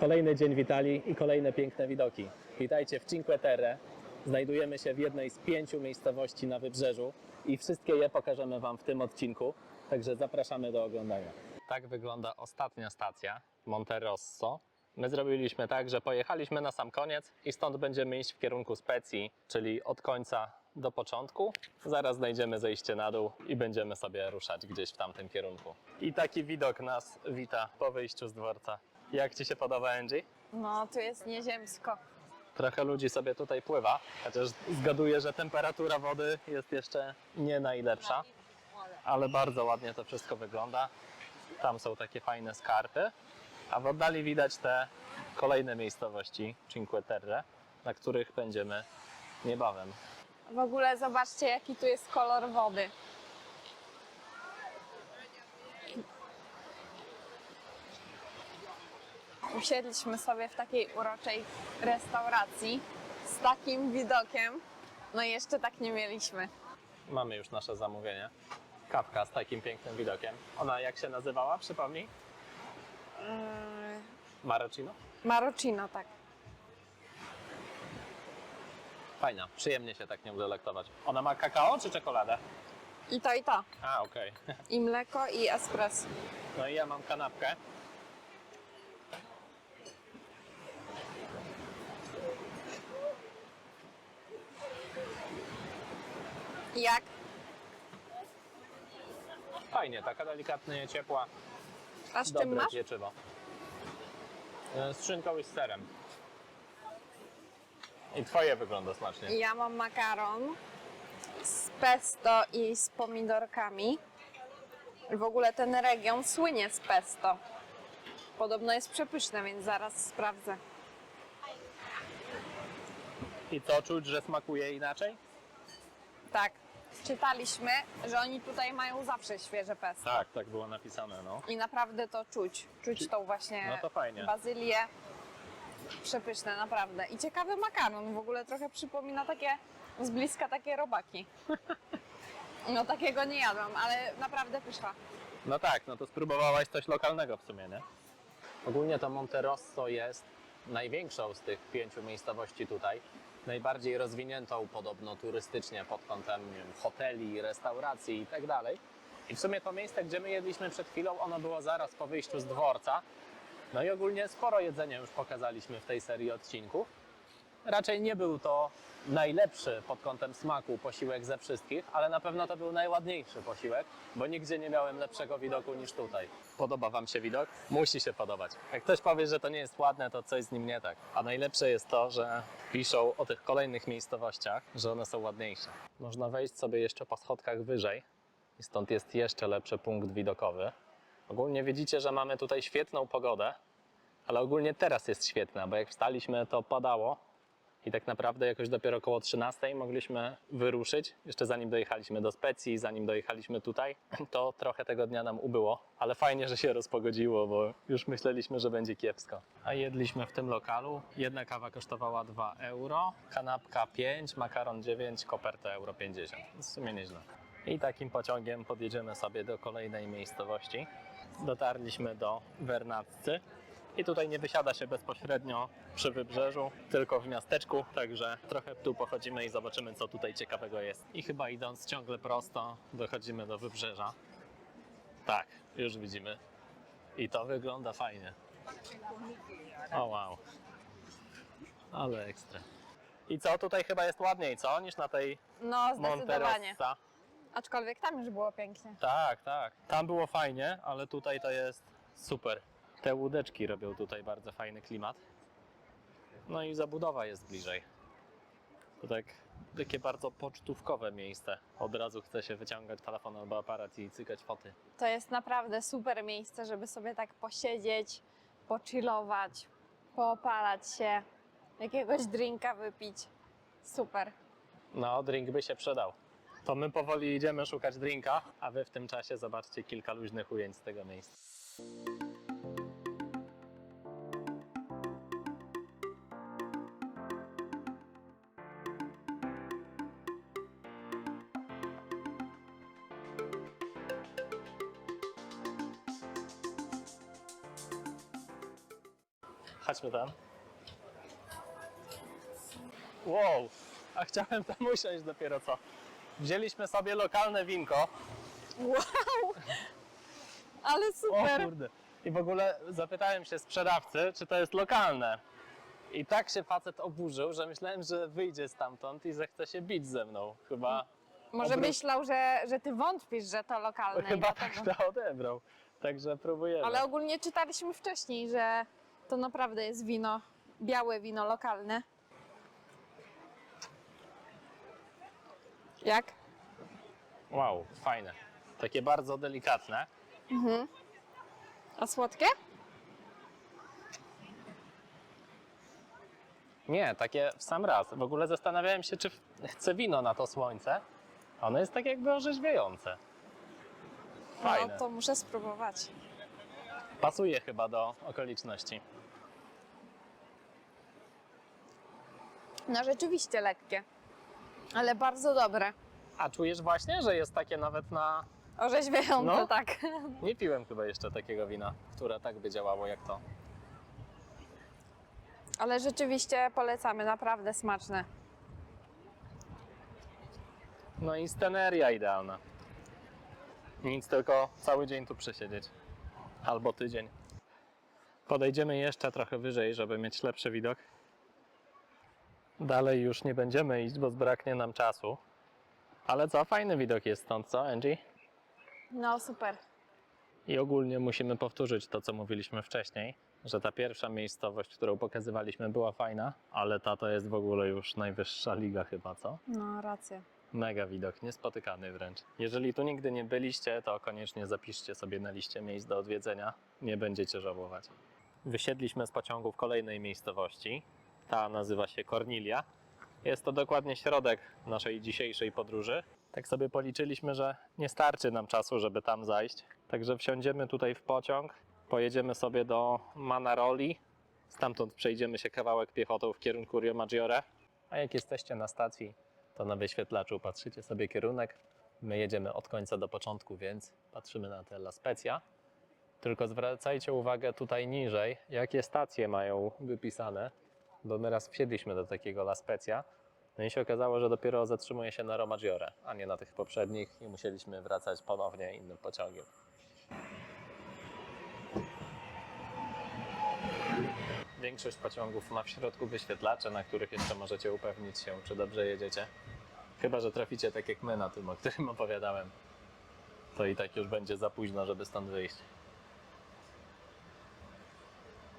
Kolejny dzień w Italii i kolejne piękne widoki. Witajcie w Cinque Terre. Znajdujemy się w jednej z pięciu miejscowości na wybrzeżu i wszystkie je pokażemy Wam w tym odcinku, także zapraszamy do oglądania. Tak wygląda ostatnia stacja, Monte Rosso. My zrobiliśmy tak, że pojechaliśmy na sam koniec i stąd będziemy iść w kierunku Specji, czyli od końca do początku. Zaraz znajdziemy zejście na dół i będziemy sobie ruszać gdzieś w tamtym kierunku. I taki widok nas wita po wyjściu z dworca. Jak Ci się podoba, Angie? No, tu jest nieziemsko. Trochę ludzi sobie tutaj pływa, chociaż zgaduję, że temperatura wody jest jeszcze nie najlepsza, ale bardzo ładnie to wszystko wygląda. Tam są takie fajne skarpy, a w oddali widać te kolejne miejscowości Cinque Terre, na których będziemy niebawem. W ogóle zobaczcie, jaki tu jest kolor wody. Usiedliśmy sobie w takiej uroczej restauracji z takim widokiem. No i jeszcze tak nie mieliśmy. Mamy już nasze zamówienie. Kawka z takim pięknym widokiem. Ona jak się nazywała, przypomnij? Yy, Marocino? Marocino, tak. Fajna, przyjemnie się tak nią delektować. Ona ma kakao czy czekoladę? I to, i to. A, okej. I mleko, i espresso. No i ja mam kanapkę. Jak? Fajnie, taka delikatnie ciepła, A z czym dobre masz? pieczywo. E, Z szynką i z serem. I twoje wygląda smacznie. Ja mam makaron z pesto i z pomidorkami. W ogóle ten region słynie z pesto. Podobno jest przepyszne, więc zaraz sprawdzę. I to czuć, że smakuje inaczej? Tak, czytaliśmy, że oni tutaj mają zawsze świeże pesto. Tak, tak było napisane, no. I naprawdę to czuć. Czuć tą właśnie No to fajnie. bazylię. Przepyszne, naprawdę. I ciekawy makaron. W ogóle trochę przypomina takie, z bliska takie robaki. No takiego nie jadłam, ale naprawdę pyszna. No tak, no to spróbowałaś coś lokalnego w sumie, nie? Ogólnie to Monte Rosso jest największą z tych pięciu miejscowości tutaj. Najbardziej rozwiniętą podobno turystycznie pod kątem wiem, hoteli, restauracji i tak. I w sumie to miejsce, gdzie my jedliśmy przed chwilą, ono było zaraz po wyjściu z dworca. No i ogólnie sporo jedzenia już pokazaliśmy w tej serii odcinków. Raczej nie był to najlepszy pod kątem smaku posiłek ze wszystkich, ale na pewno to był najładniejszy posiłek, bo nigdzie nie miałem lepszego widoku niż tutaj. Podoba Wam się widok? Musi się podobać. Jak ktoś powie, że to nie jest ładne, to coś z nim nie tak. A najlepsze jest to, że piszą o tych kolejnych miejscowościach, że one są ładniejsze. Można wejść sobie jeszcze po schodkach wyżej i stąd jest jeszcze lepszy punkt widokowy. Ogólnie widzicie, że mamy tutaj świetną pogodę, ale ogólnie teraz jest świetna, bo jak wstaliśmy, to padało i tak naprawdę jakoś dopiero około 13 mogliśmy wyruszyć. Jeszcze zanim dojechaliśmy do Specji, zanim dojechaliśmy tutaj, to trochę tego dnia nam ubyło, ale fajnie, że się rozpogodziło, bo już myśleliśmy, że będzie kiepsko. A jedliśmy w tym lokalu. Jedna kawa kosztowała 2 euro, kanapka 5, makaron 9, koperta euro 50. W sumie nieźle. I takim pociągiem podjedziemy sobie do kolejnej miejscowości. Dotarliśmy do Vernazzy. I tutaj nie wysiada się bezpośrednio przy wybrzeżu, tylko w miasteczku, także trochę tu pochodzimy i zobaczymy, co tutaj ciekawego jest. I chyba idąc ciągle prosto, dochodzimy do wybrzeża. Tak, już widzimy. I to wygląda fajnie. O wow. Ale ekstra. I co, tutaj chyba jest ładniej, co? Niż na tej No, zdecydowanie. Monterossa. Aczkolwiek tam już było pięknie. Tak, tak. Tam było fajnie, ale tutaj to jest super. Te łódeczki robią tutaj bardzo fajny klimat. No i zabudowa jest bliżej. To tak takie bardzo pocztówkowe miejsce. Od razu chce się wyciągać telefon albo aparat i cykać foty. To jest naprawdę super miejsce, żeby sobie tak posiedzieć, pochillować, poopalać się, jakiegoś drinka wypić. Super. No, drink by się przydał. To my powoli idziemy szukać drinka, a wy w tym czasie zobaczcie kilka luźnych ujęć z tego miejsca. Chodźmy tam. Wow, a chciałem tam usiąść dopiero co. Wzięliśmy sobie lokalne winko. Wow! Ale O super! kurde. I w ogóle zapytałem się sprzedawcy, czy to jest lokalne. I tak się facet oburzył, że myślałem, że wyjdzie stamtąd i zechce się bić ze mną. Chyba, Może myślał, że, że ty wątpisz, że to lokalne. i chyba tak dlatego. to odebrał. Także próbujemy. Ale ogólnie czytaliśmy wcześniej, że to naprawdę jest wino, białe wino lokalne. Jak? Wow, fajne. Takie bardzo delikatne. A słodkie? Nie, takie w sam raz. W ogóle zastanawiałem się, czy chcę wino na to słońce. Ono jest tak jakby orzeźwiające. Fajne. No to muszę spróbować. Pasuje chyba do okoliczności. No rzeczywiście lekkie, ale bardzo dobre. A czujesz właśnie, że jest takie nawet na... Orzeźwiające, No. tak. Nie piłem chyba jeszcze takiego wina, które tak by działało jak to. Ale rzeczywiście polecamy, naprawdę smaczne. No i sceneria idealna. Nic, tylko cały dzień tu przesiedzieć. Albo tydzień. Podejdziemy jeszcze trochę wyżej, żeby mieć lepszy widok. Dalej już nie będziemy iść, bo zbraknie nam czasu. Ale co, fajny widok jest stąd, co, Angie? No super. I ogólnie musimy powtórzyć to, co mówiliśmy wcześniej, że ta pierwsza miejscowość, którą pokazywaliśmy, była fajna, ale ta to jest w ogóle już najwyższa liga chyba, co? No racja. Mega widok, niespotykany wręcz. Jeżeli tu nigdy nie byliście, to koniecznie zapiszcie sobie na liście miejsc do odwiedzenia. Nie będziecie żałować. Wysiedliśmy z pociągu w kolejnej miejscowości. Ta nazywa się Cornilia. Jest to dokładnie środek naszej dzisiejszej podróży. Tak sobie policzyliśmy, że nie starczy nam czasu, żeby tam zajść. Także wsiądziemy tutaj w pociąg, pojedziemy sobie do Manaroli. Stamtąd przejdziemy się kawałek piechotą w kierunku Rio Maggiore. A jak jesteście na stacji, to na wyświetlaczu patrzycie sobie kierunek. My jedziemy od końca do początku, więc patrzymy na te La Spezia. Tylko zwracajcie uwagę tutaj niżej, jakie stacje mają wypisane, bo my raz wsiedliśmy do takiego La Spezia, no i się okazało, że dopiero zatrzymuje się na Romaggiore, a nie na tych poprzednich i musieliśmy wracać ponownie innym pociągiem. Większość pociągów ma w środku wyświetlacze, na których jeszcze możecie upewnić się, czy dobrze jedziecie. Chyba, że traficie tak jak my na tym, o którym opowiadałem. To i tak już będzie za późno, żeby stąd wyjść.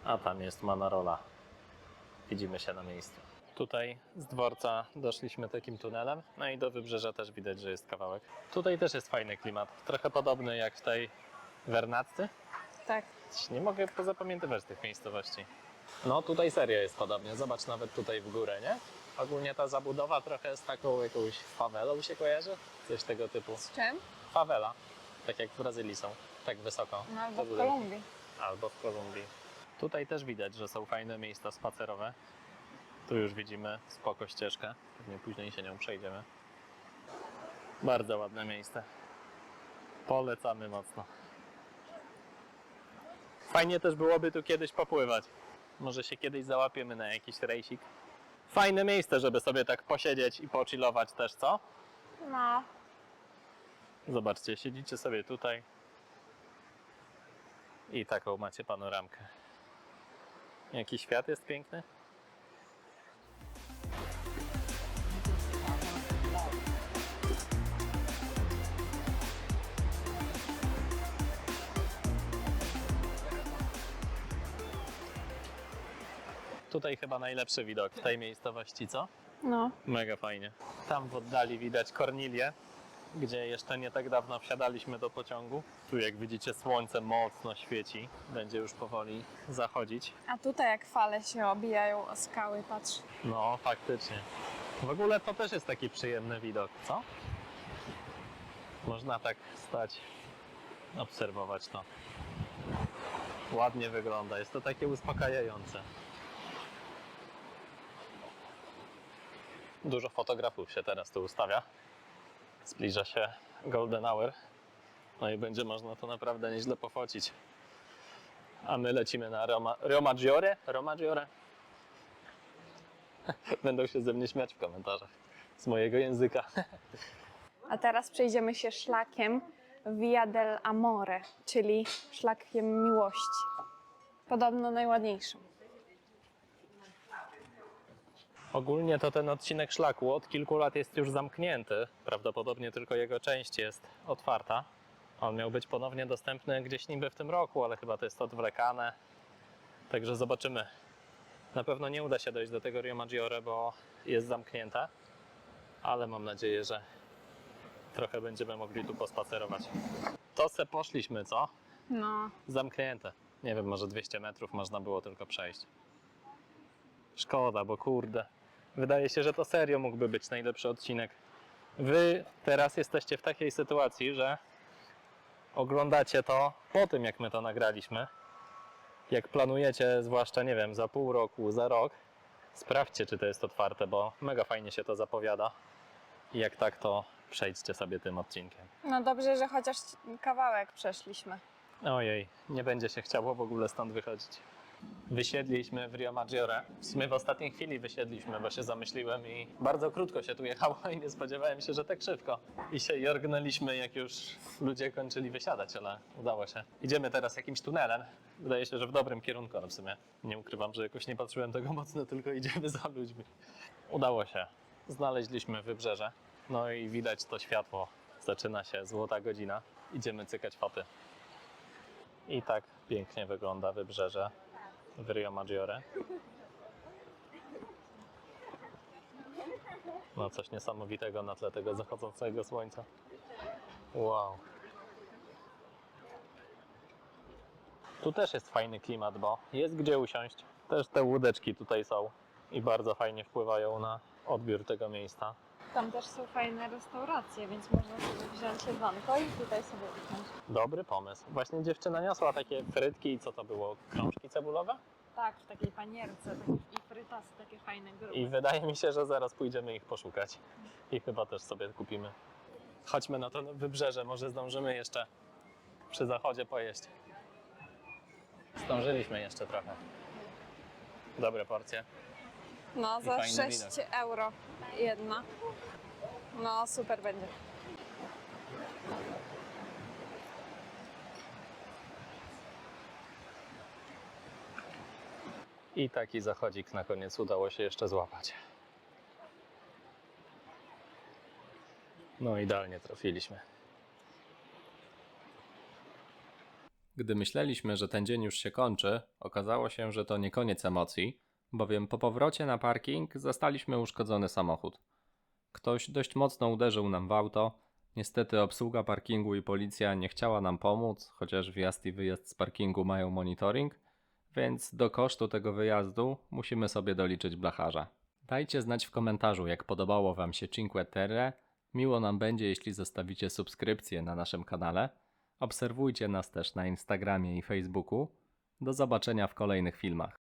A tam jest Manarola. Widzimy się na miejscu. Tutaj z dworca doszliśmy takim tunelem, no i do wybrzeża też widać, że jest kawałek. Tutaj też jest fajny klimat, trochę podobny jak w tej Wernatcy. Tak. Nie mogę pozapamiętywać tych miejscowości. No tutaj serio jest podobnie. Zobacz nawet tutaj w górę, nie? Ogólnie ta zabudowa trochę z taką jakąś fawelą się kojarzy? Coś tego typu. Z czym? Fawela. Tak jak w Brazylii są. Tak wysoko. No albo w. Kolumbii. Albo w Kolumbii. Tutaj też widać, że są fajne miejsca spacerowe. Tu już widzimy spoko ścieżkę. Pewnie później się nią przejdziemy. Bardzo ładne miejsce. Polecamy mocno. Fajnie też byłoby tu kiedyś popływać. Może się kiedyś załapiemy na jakiś rejsik. Fajne miejsce, żeby sobie tak posiedzieć i pochillować też, co? No. Zobaczcie, siedzicie sobie tutaj i taką macie panoramkę. Jaki świat jest piękny? Tutaj chyba najlepszy widok w tej miejscowości, co? No. Mega fajnie. Tam w oddali widać Kornilię, gdzie jeszcze nie tak dawno wsiadaliśmy do pociągu. Tu jak widzicie słońce mocno świeci, będzie już powoli zachodzić. A tutaj jak fale się obijają o skały, patrz. No, faktycznie. W ogóle to też jest taki przyjemny widok, co? Można tak stać, obserwować to. Ładnie wygląda, jest to takie uspokajające. Dużo fotografów się teraz tu ustawia. Zbliża się Golden Hour. No i będzie można to naprawdę nieźle pofocić. A my lecimy na Roma, Roma Giore? Roma Giore? Będą się ze mnie śmiać w komentarzach z mojego języka. A teraz przejdziemy się szlakiem Via del Amore, czyli szlakiem miłości. Podobno najładniejszym. Ogólnie to ten odcinek szlaku od kilku lat jest już zamknięty. Prawdopodobnie tylko jego część jest otwarta. On miał być ponownie dostępny gdzieś niby w tym roku, ale chyba to jest odwlekane. Także zobaczymy. Na pewno nie uda się dojść do tego Rio Maggiore, bo jest zamknięte. Ale mam nadzieję, że trochę będziemy mogli tu pospacerować. To se poszliśmy, co? No, Zamknięte. Nie wiem, może 200 metrów można było tylko przejść. Szkoda, bo kurde. Wydaje się, że to serio mógłby być najlepszy odcinek. Wy teraz jesteście w takiej sytuacji, że oglądacie to po tym, jak my to nagraliśmy. Jak planujecie, zwłaszcza, nie wiem, za pół roku, za rok, sprawdźcie, czy to jest otwarte, bo mega fajnie się to zapowiada. I jak tak, to przejdźcie sobie tym odcinkiem. no dobrze, że chociaż kawałek przeszliśmy. Ojej, nie będzie się chciało w ogóle stąd wychodzić. Wysiedliśmy w Rio Maggiore. W sumie w ostatniej chwili wysiedliśmy, bo się zamyśliłem i bardzo krótko się tu jechało i nie spodziewałem się, że tak szybko. I się jorgnęliśmy, jak już ludzie kończyli wysiadać, ale udało się. Idziemy teraz jakimś tunelem. Wydaje się, że w dobrym kierunku, ale w sumie nie ukrywam, że jakoś nie patrzyłem tego mocno, tylko idziemy za ludźmi. Udało się. Znaleźliśmy wybrzeże. No i widać to światło. Zaczyna się złota godzina. Idziemy cykać foty. I tak pięknie wygląda wybrzeże w Rio Maggiore. No coś niesamowitego na tle tego zachodzącego słońca. Wow. Tu też jest fajny klimat, bo jest gdzie usiąść. Też te łódeczki tutaj są i bardzo fajnie wpływają na odbiór tego miejsca. Tam też są fajne restauracje, więc można sobie wziąć jedzonko i tutaj sobie usiąść. Dobry pomysł. Właśnie dziewczyna niosła takie frytki i co to było? Krążki cebulowe? Tak, w takiej panierce takie, i frytasy takie fajne, grube. I wydaje mi się, że zaraz pójdziemy ich poszukać. I chyba też sobie kupimy. Chodźmy na to wybrzeże, może zdążymy jeszcze przy zachodzie pojeść. Zdążyliśmy jeszcze trochę. Dobre porcje. No, I za fajny 6 widok. euro jedna. No, super będzie. I taki zachodzik na koniec udało się jeszcze złapać. No idealnie trafiliśmy. Gdy myśleliśmy, że ten dzień już się kończy, okazało się, że to nie koniec emocji, bowiem po powrocie na parking zastaliśmy uszkodzony samochód. Ktoś dość mocno uderzył nam w auto. Niestety obsługa parkingu i policja nie chciała nam pomóc, chociaż wjazd i wyjazd z parkingu mają monitoring, więc do kosztu tego wyjazdu musimy sobie doliczyć blacharza. Dajcie znać w komentarzu, jak podobało Wam się Cinque Terre. Miło nam będzie, jeśli zostawicie subskrypcję na naszym kanale. Obserwujcie nas też na Instagramie i Facebooku. Do zobaczenia w kolejnych filmach.